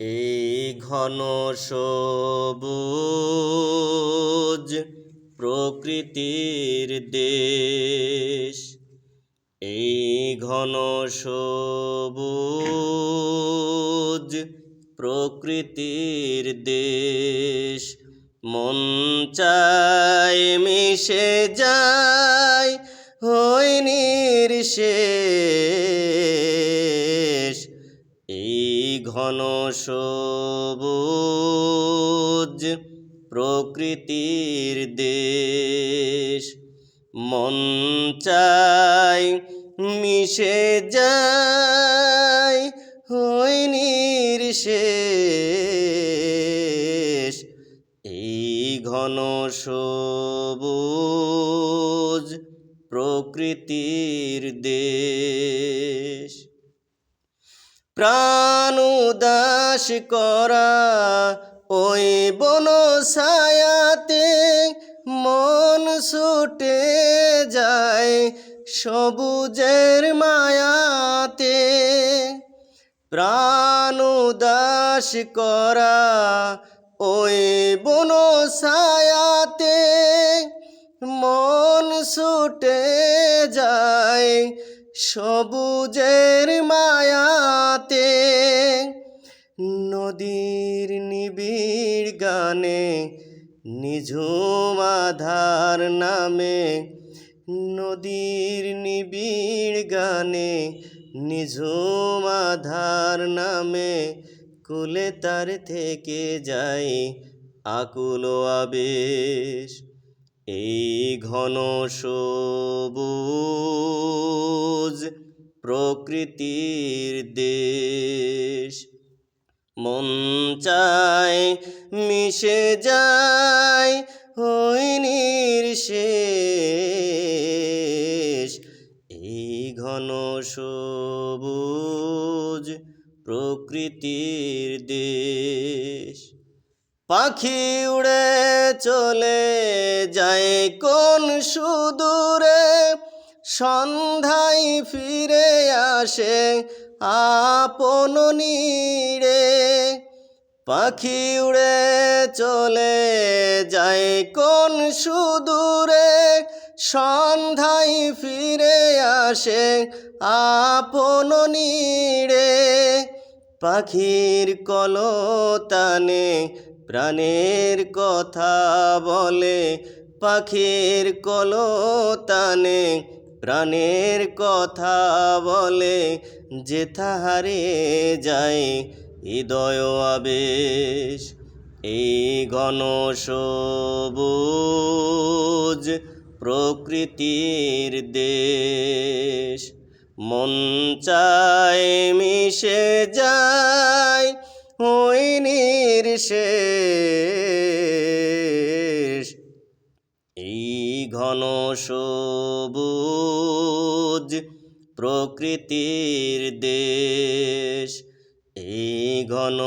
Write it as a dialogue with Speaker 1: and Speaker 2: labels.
Speaker 1: এই ঘন সবুজ প্রকৃতির দেশ। এই ঘন সবুজ প্রকৃতির দেশ। মন চায় মিশে যায় হই নির্শেষ ঘন সবুজ প্রকৃতির দেশ। মন চায় মিশে যায় হই নির্শেষ। এই ঘন সবুজ প্রকৃতির দেশ। প্রাণ উদাস করা ওই বন ছায়াতে মন ছুটে যায় সবুজের মায়াতে। প্রাণ উদাস করা ওই বন ছায়াতে মন ছুটে যায় সবুজের মায়াতে, নদীর নিবিড় গানে, নিঝুম আধার নামে, নদীর নিবিড় গানে, নিঝুম আধার নামে, কুলে তার থেকে যাই আকুল আবেশ। এই ঘন সবুজ প্রকৃতির দেশ। মন চায় মিশে যায় হই নির্শেষ। এই ঘন সবুজ প্রকৃতির দেশ। পাখি উড়ে চলে যায় কোন সুদূরে, সন্ধ্যায় ফিরে আসে আপন নীড়ে। পাখি উড়ে চলে যায় কোন সুদূরে, সন্ধ্যায় ফিরে আসে আপন নীড়ে। পাখির কলতানে প্রাণের কথা বলে, পাখির কলতানে প্রাণের কথা বলে, যে তাহারে যায় হৃদয় আবেশ, এই ঘন সবুজ প্রকৃতির দেশ। মন চাই মিশে যায় ওই নির্শেষ। এই ঘন সবুজ প্রকৃতির দেশ এই ঘন